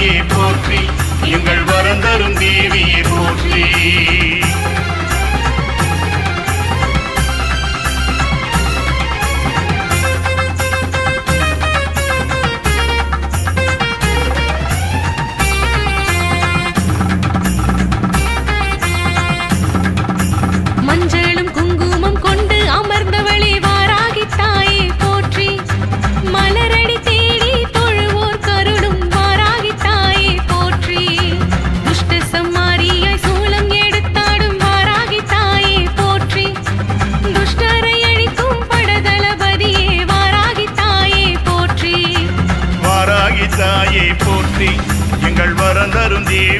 தாயே போற்றி எங்கள் வரந்தரும் தேவி. தரும் தேவி